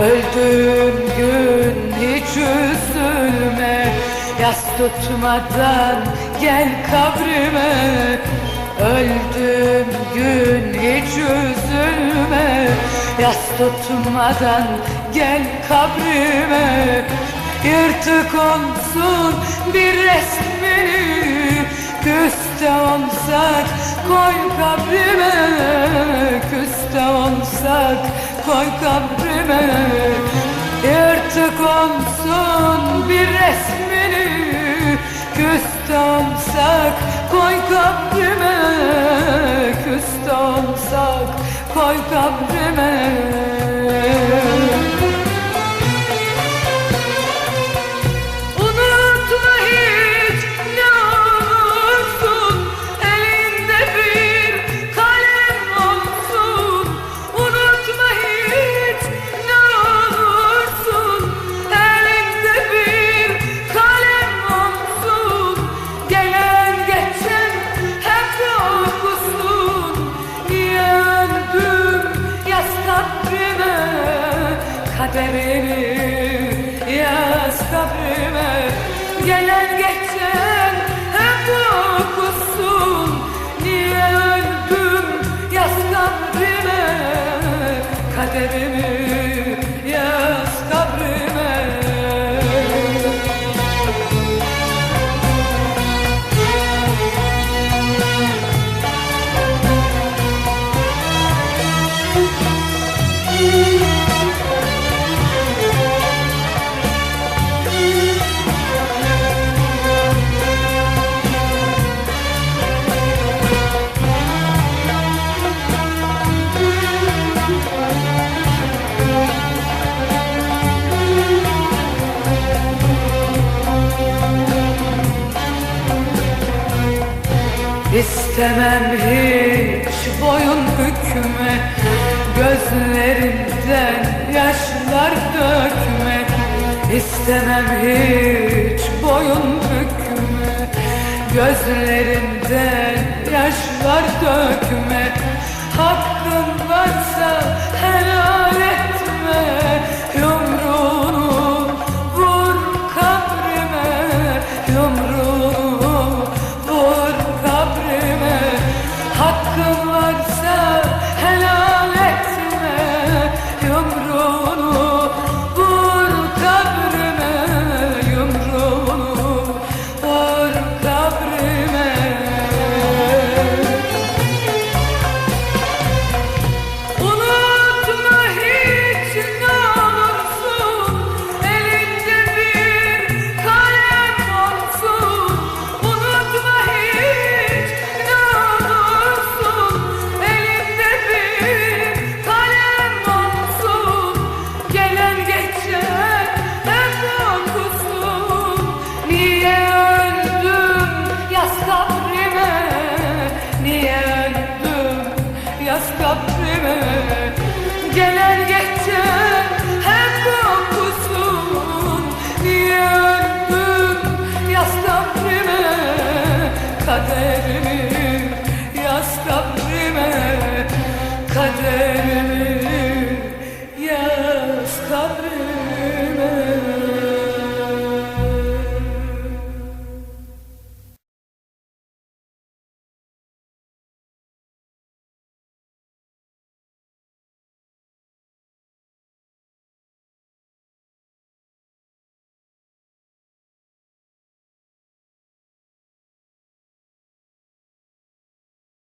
Öldüğüm gün hiç üzülme. Yas tutmadan gel kabrime. Öldüğüm gün hiç üzülme. Yas tutmadan gel kabrime. Yırtık olsun bir resmini Küste olsak koy kabrime. Küste olsak koy kabrime. Yırtık olsun bir resmini Küste olsak koy kabrime. Küste olsak koy kabrime Kaderimi yaz kabrime. Gelen geçen hep okusun Niye öldüm yaz kabrime? Kaderimi İstemem hiç boyun bükme Gözlerinden yaşlar dökme. İstemem hiç boyun bükme Gözlerinden